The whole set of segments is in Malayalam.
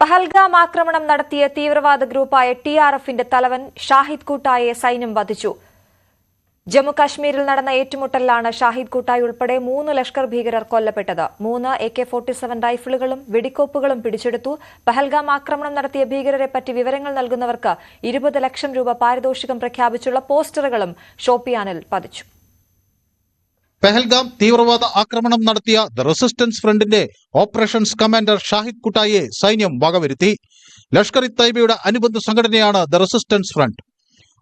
പഹൽഗാം ആക്രമണം നടത്തിയ തീവ്രവാദ ഗ്രൂപ്പായ ടി ആർ എഫിന്റെ തലവൻ ഷാഹിദ് കൂട്ടായെ സൈന്യം വധിച്ചു. ജമ്മു കാശ്മീരിൽ നടന്ന ഏറ്റുമുട്ടലിലാണ് ഷാഹിദ് കൂട്ടായി ഉൾപ്പെടെ മൂന്ന് ലഷ്കർ ഭീകരർ കൊല്ലപ്പെട്ടത്. മൂന്ന് എ കെ ഫോർട്ടി സെവൻ റൈഫിളുകളും വെടിക്കോപ്പുകളും പിടിച്ചെടുത്തു. പഹൽഗാം ആക്രമണം നടത്തിയ ഭീകരരെ പറ്റി വിവരങ്ങൾ നൽകുന്നവർക്ക് ഇരുപത് ലക്ഷം രൂപ പാരിതോഷികം പ്രഖ്യാപിച്ചുള്ള പോസ്റ്ററുകളും ഷോപ്പിയാനിൽ പതിച്ചു. പെഹൽഗാം തീവ്രവാദ ആക്രമണം നടത്തിയ ദ റെസിസ്റ്റൻസ് ഫ്രണ്ടിന്റെ ഓപ്പറേഷൻസ് കമാൻഡർ ഷാഹിദ് കുട്ടായെ സൈന്യം വകവരുത്തി. ലഷ്കർ ഇ തൈബയുടെ അനുബന്ധ സംഘടനയാണ് ദ റെസിസ്റ്റൻസ് ഫ്രണ്ട്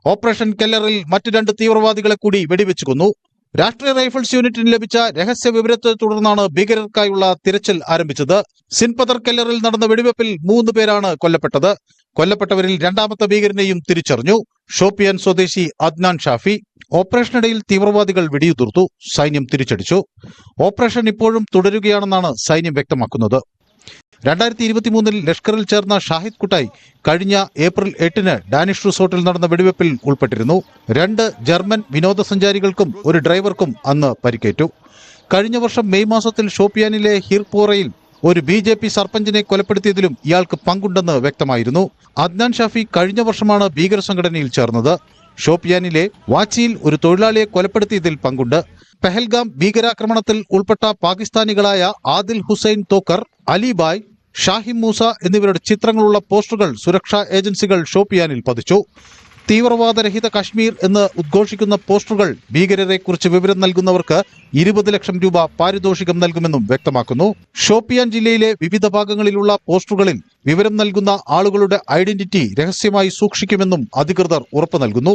ഓപ്പറേഷൻ കെല്ലറിൽ മറ്റു രണ്ട് തീവ്രവാദികളെ കൂടി വെടിവെച്ചു കൊന്നു. രാഷ്ട്രീയ റൈഫിൾസ് യൂണിറ്റിന് ലഭിച്ച രഹസ്യ വിവരത്തെ തുടർന്നാണ് ഭീകരർക്കായുള്ള തിരച്ചിൽ ആരംഭിച്ചത്. സിൻപദർ കെല്ലറിൽ നടന്ന വെടിവെപ്പിൽ മൂന്ന് പേരാണ് കൊല്ലപ്പെട്ടത്. കൊല്ലപ്പെട്ടവരിൽ രണ്ടാമത്തെ ഭീകരനെയും തിരിച്ചറിഞ്ഞു. ഷോപ്പിയാൻ സ്വദേശി അദ്നാൻ ഷാഫി ഓപ്പറേഷനിടയിൽ തീവ്രവാദികൾ വെടിയുതിർത്തു സൈന്യം തിരിച്ചടിച്ചു. ഓപ്പറേഷൻ ഇപ്പോഴും തുടരുകയാണെന്നാണ് സൈന്യം വ്യക്തമാക്കുന്നത്. രണ്ടായിരത്തി ഇരുപത്തിമൂന്നിൽ ലഷ്കറിൽ ചേർന്ന ഷാഹിദ് കുട്ടായി കഴിഞ്ഞ ഏപ്രിൽ എട്ടിന് ഡാനിഷ് റിസോർട്ടിൽ നടന്ന വെടിവെപ്പിൽ ഉൾപ്പെട്ടിരുന്നു. രണ്ട് ജർമ്മൻ വിനോദസഞ്ചാരികൾക്കും ഒരു ഡ്രൈവർക്കും അന്ന് പരിക്കേറ്റു. കഴിഞ്ഞ വർഷം മെയ് മാസത്തിൽ ഷോപ്പിയാനിലെ ഹിർപോറയിൽ ഒരു ബി ജെ പി സർപഞ്ചിനെ കൊലപ്പെടുത്തിയതിലും ഇയാൾക്ക് പങ്കുണ്ടെന്ന് വ്യക്തമായിരുന്നു. അദ്നാൻ ഷാഫി കഴിഞ്ഞ വർഷമാണ് ഭീകര സംഘടനയിൽ ചേർന്നത്. ഷോപ്പിയാനിലെ വാച്ചിയിൽ ഒരു തൊഴിലാളിയെ കൊലപ്പെടുത്തിയതിൽ പങ്കുണ്ട്. പെഹൽഗാം ഭീകരാക്രമണത്തിൽ ഉൾപ്പെട്ട പാകിസ്ഥാനികളായ ആദിൽ ഹുസൈൻ തോക്കർ അലിബായ് ഷാഹിം മൂസ എന്നിവരുടെ ചിത്രങ്ങളുള്ള പോസ്റ്ററുകൾ സുരക്ഷാ ഏജൻസികൾ ഷോപ്പിയാനിൽ പതിച്ചു. തീവ്രവാദരഹിത കാശ്മീർ എന്ന് ഉദ്ഘോഷിക്കുന്ന പോസ്റ്ററുകൾ ഭീകരരെ കുറിച്ച് വിവരം നൽകുന്നവർക്ക് ഇരുപത് ലക്ഷം രൂപ പാരിതോഷികം നൽകുമെന്നും വ്യക്തമാക്കുന്നു. ഷോപ്പിയാൻ ജില്ലയിലെ വിവിധ ഭാഗങ്ങളിലുള്ള പോസ്റ്ററുകളിൽ വിവരം നൽകുന്ന ആളുകളുടെ ഐഡന്റിറ്റി രഹസ്യമായി സൂക്ഷിക്കുമെന്നും അധികൃതർ ഉറപ്പു നൽകുന്നു.